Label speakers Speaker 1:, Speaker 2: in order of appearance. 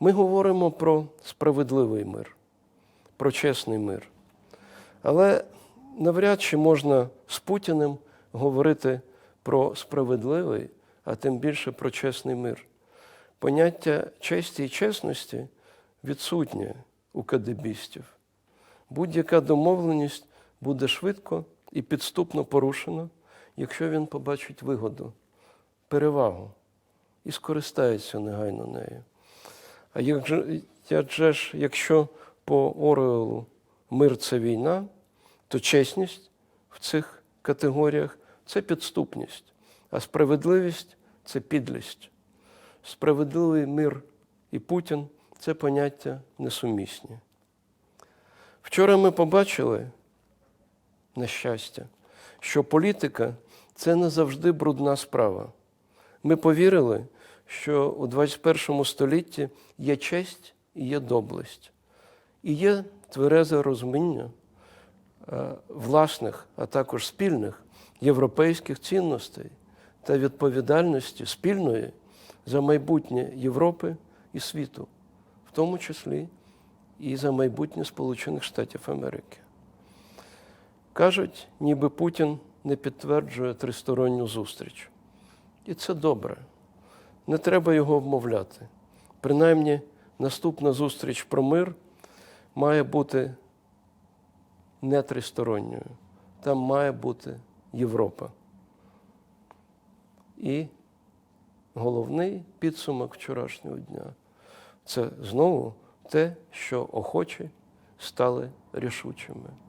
Speaker 1: Ми говоримо про справедливий мир, про чесний мир. Але навряд чи можна з Путіним говорити про справедливий, а тим більше про чесний мир. Поняття честі і чесності відсутнє у кадебістів. Будь-яка домовленість буде швидко і підступно порушена, якщо він побачить вигоду, перевагу і скористається негайно нею. А як же, як же ж, якщо по Орвелу мир це війна, то чесність в цих категоріях це підступність, а справедливість це підлість. Справедливий мир і Путін це поняття несумісні. Вчора ми побачили, на щастя, що політика це не завжди брудна справа. Ми повірили, що у 21 столітті є честь і є доблесть, і є тверезе розуміння е, власних, а також спільних європейських цінностей та відповідальності спільної за майбутнє Європи і світу, в тому числі і за майбутнє Сполучених Штатів Америки. Кажуть, ніби Путін не підтверджує тристоронню зустріч. І це добре. Не треба його вмовляти. Принаймні, наступна зустріч про мир має бути не тристоронньою. Там має бути Європа. І головний підсумок вчорашнього дня це знову те, що охочі стали рішучими.